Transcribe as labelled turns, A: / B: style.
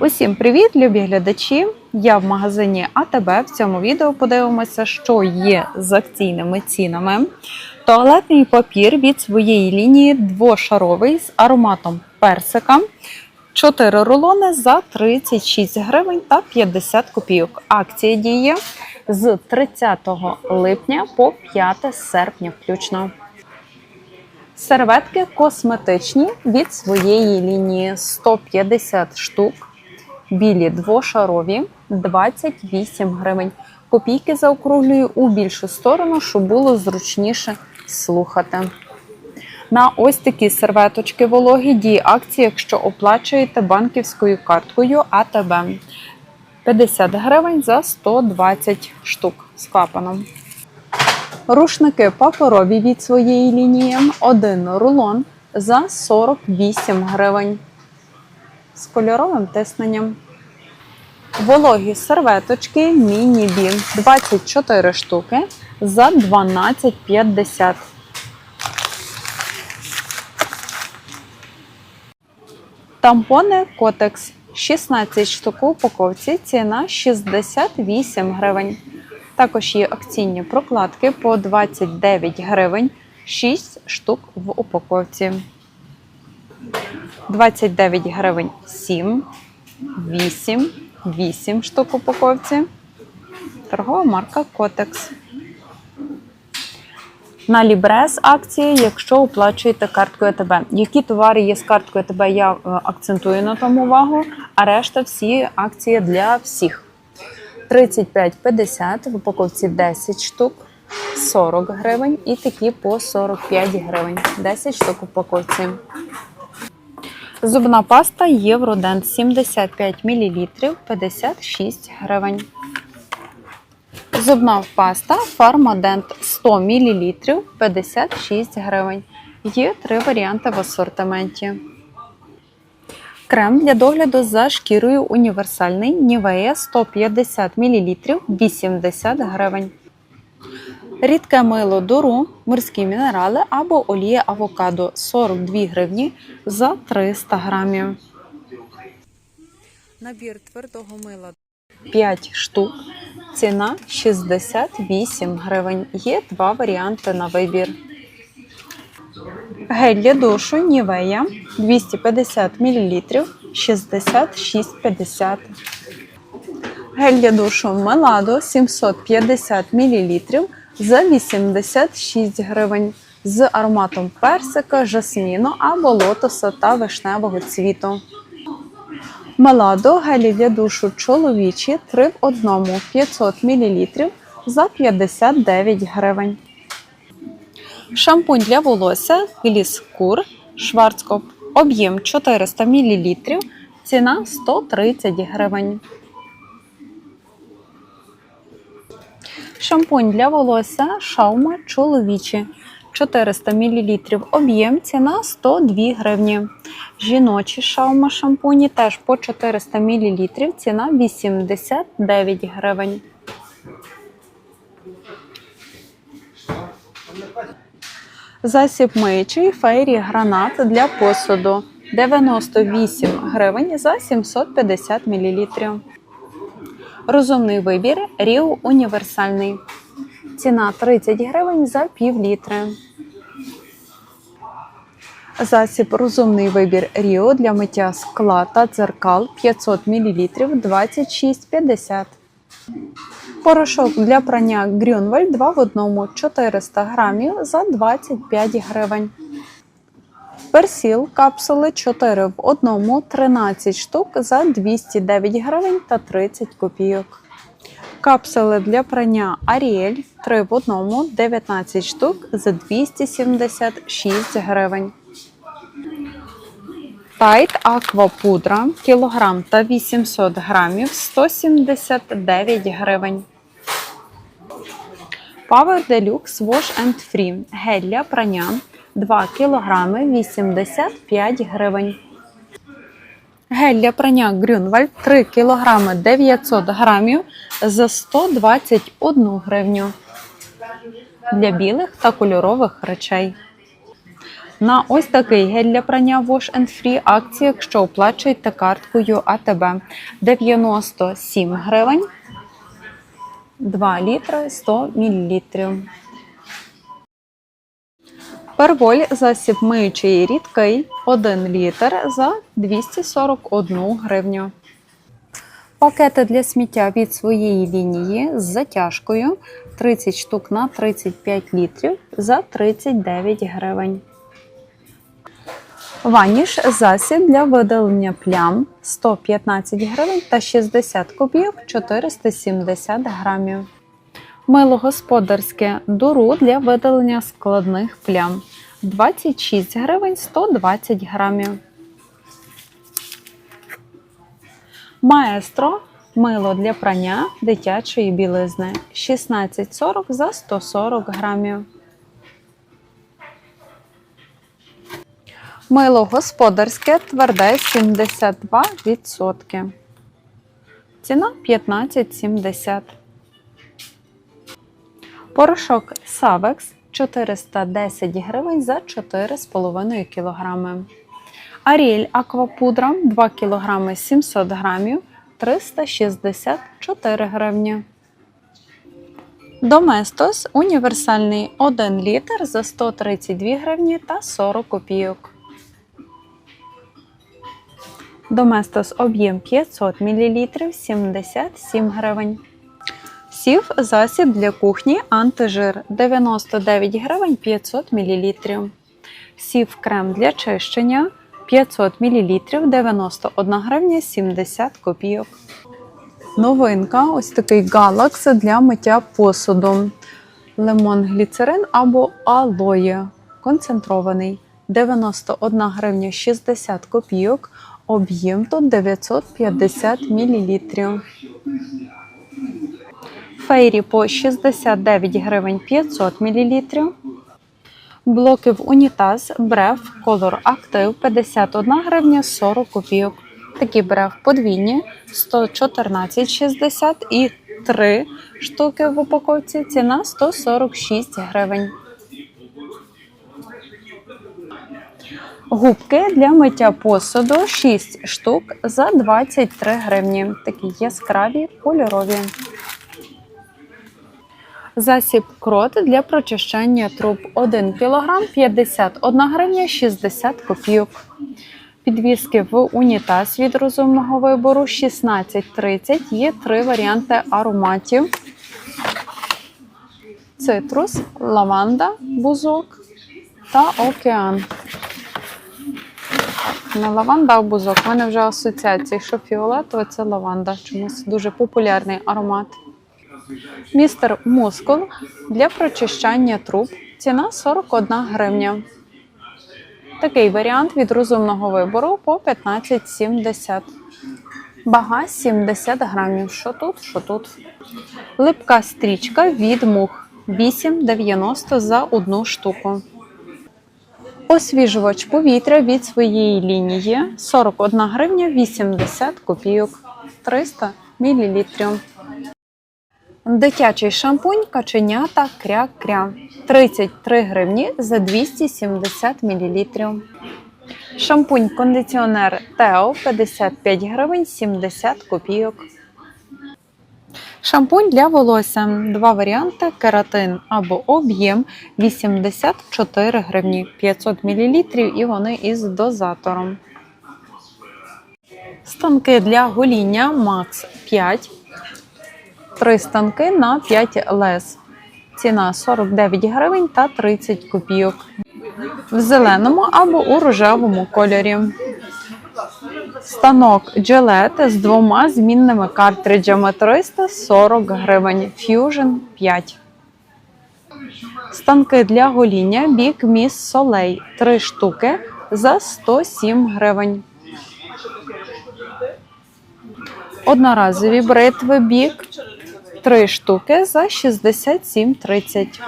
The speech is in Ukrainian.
A: Усім привіт, любі глядачі! Я в магазині АТБ. В цьому відео подивимося, що є з акційними цінами. Туалетний папір від своєї лінії двошаровий з ароматом персика. 4 рулони за 36 гривень та 50 копійок. Акція діє з 30 липня по 5 серпня включно. Серветки косметичні від своєї лінії 150 штук. Білі двошарові 28 гривень. Копійки заокруглюю у більшу сторону, щоб було зручніше слухати. На ось такі серветочки вологі діє акція, якщо оплачуєте банківською карткою АТБ. 50 гривень за 120 штук з клапаном. Рушники паперові від своєї лінії. Один рулон за 48 гривень з кольоровим тисненням. Вологі серветочки міні-бі 24 штуки за 12,50. Тампони Котекс 16 штук у упаковці, ціна 68 гривень. Також є акційні прокладки по 29 гривень, 6 штук в упаковці. 29 гривень 7, 8, 8 штук упаковці. Торгова марка Котекс. На Лібрес акції, якщо оплачуєте карткою АТБ. Які товари є з карткою АТБ, я е, акцентую на тому увагу, а решта всі акції для всіх. 35,50 в упаковці 10 штук, 40 гривень і такі по 45 гривень. 10 штук упаковці. Зубна паста Євродент 75 мл 56 гривень. Зубна паста Фармадент 100 мл 56 гривень. Є три варіанти в асортименті. Крем для догляду за шкірою універсальний Нівея 150 мл 80 гривень. Рідке мило дуру, морські мінерали або олія авокадо 42 гривні за 300 грамів. Набір твердого мила 5 штук. Ціна 68 гривень. Є два варіанти на вибір. Гель для душу Нівея 250 мл 66,50. Гель для душу Меладо 750 мл за 86 гривень з ароматом персика, жасміну або лотоса та вишневого цвіту. Меладо гелі для душу чоловічі 3 в 1 500 мл за 59 гривень. Шампунь для волосся Гліскур Шварцкоп. Об'єм 400 мл. Ціна 130 гривень. Шампунь для волосся Шаума чоловічі. 400 мл. Об'єм ціна 102 гривні. Жіночі шаума шампуні теж по 400 мл. Ціна 89 гривень. Засіб миючий фейрі гранат для посуду 98 гривень за 750 мл. Розумний вибір Ріо універсальний. Ціна 30 гривень за пів літри. Засіб розумний вибір Ріо для миття скла та дзеркал 500 мл 26,50. Порошок для прання Грюнваль 2 в 1 400 грамів за 25 гривень. Персіл капсули 4 в 1 13 штук за 209 гривень та 30 копійок. Капсули для прання Аріель 3 в 1 19 штук за 276 гривень. Тайт Аква пудра кілограм та 800 грамів 179 гривень. Power Deluxe Wash and Free гель для прання 2 кг 85 гривень. Гель для прання Грюнвальд 3 кг 900 грамів за 121 гривню. Для білих та кольорових речей. На ось такий гель для прання Wash and Free акція, якщо оплачуєте карткою АТБ 97 гривень 2 літри 100 мл. Перволь засіб миючий рідкий 1 літр за 241 гривню. Пакети для сміття від своєї лінії з затяжкою 30 штук на 35 літрів за 39 гривень. Ваніш засіб для видалення плям 115 гривень та 60 копійок 470 грамів. Мило господарське дуру для видалення складних плям 26 гривень 120 грамів. Маестро мило для прання дитячої білизни 16,40 за 140 грамів. Мило господарське тверде 72%. Ціна 15,70. Порошок Савекс 410 гривень за 4,5 кг. Аріель Аквапудра 2 кг 700 грамів 364 гривні. Доместос універсальний 1 літр за 132 гривні та 40 копійок. Доместос об'єм 500 мл 77 гривень. Сів засіб для кухні антижир 99 гривень 500 мл. Сів крем для чищення 500 мл 91 гривня 70 копійок. Новинка ось такий галакс для миття посуду. Лимон гліцерин або алоє. Концентрований 91 гривня 60 копійок. Об'єм тут 950 мл. Фейрі по 69 гривень 500 мл. Блоки в унітаз брев Color Active 51 гривня 40 копійок. Такі брев подвійні 114,60 і 3 штуки в упаковці. Ціна 146 гривень. Губки для миття посуду 6 штук за 23 гривні. Такі яскраві кольорові. Засіб крот для прочищання труб 1 кг 51 гривня 60 копійок. Підвіски в унітаз від розумного вибору 16,30. Є три варіанти ароматів: цитрус, лаванда, бузок та океан. Не лаванда, а бузок. У мене вже асоціації, що фіолетове це лаванда. Чомусь дуже популярний аромат. Містер Мускул для прочищання труб. Ціна 41 гривня. Такий варіант від розумного вибору по 15,70. Бага 70 грамів. Що тут, що тут. Липка стрічка від мух 8,90 за одну штуку. Освіжувач повітря від своєї лінії 41 гривня 80 копійок 300 мл. Дитячий шампунь каченята кря-кря 33 гривні за 270 мл. Шампунь кондиціонер Тео 55 гривень 70 копійок. Шампунь для волосся. Два варіанти: кератин або об'єм 84 гривні 500 мл і вони із дозатором. Станки для гоління Max 5. Три станки на 5 лез. Ціна 49 гривень та 30 копійок. В зеленому або у рожевому кольорі. Станок Gillette з двома змінними картриджами 340 гривень. Fusion 5. Станки для гоління Big Miss Soleil 3 штуки за 107 гривень. Одноразові бритви Big 3 штуки за 67,30.